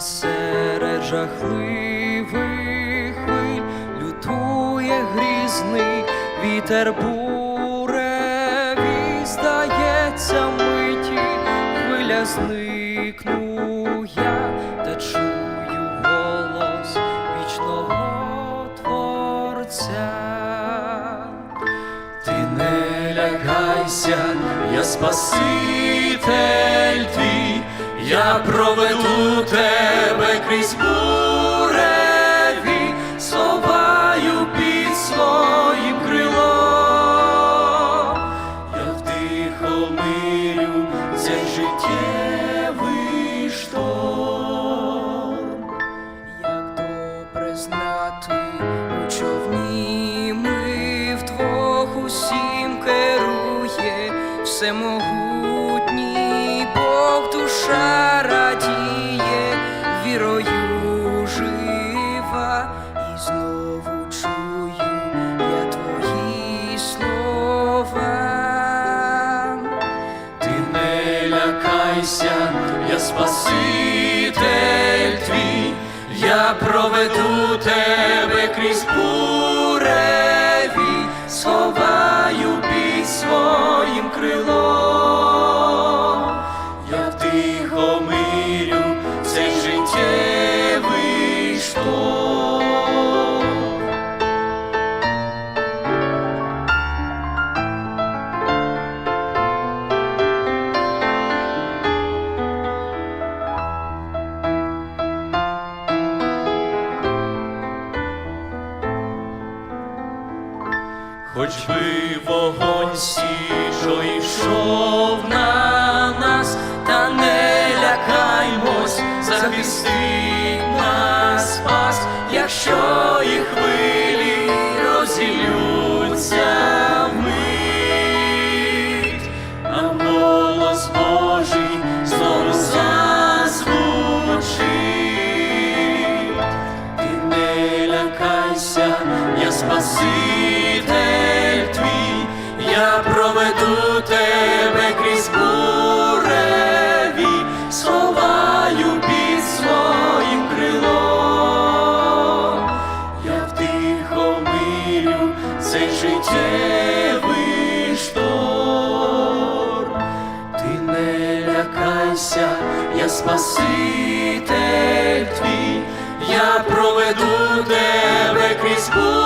Серед жахливих хвиль лютує грізний вітер буреві, здається миті, хвиля зникну я, та чую голос вічного творця. Ти не лякайся, я спаситель твій, я проведу цей життєвий шторм. Як добре знати у човні ми вдвох усім керує всемогутній Бог душа лякайся, я спаситель твій, я проведу тебе крізь буреві, сховаю під своїм крилом, Хоч би вогонь сіжо йшов на нас, та не лякаймось, захистить нас спас, якщо і хвилі розілються вмить, а голос Божий знову зазвучить. Ти не лякайся, я спаситель цей життєвий штор, Ти не лякайся, я спаситель твій, я проведу тебе крізь буреві,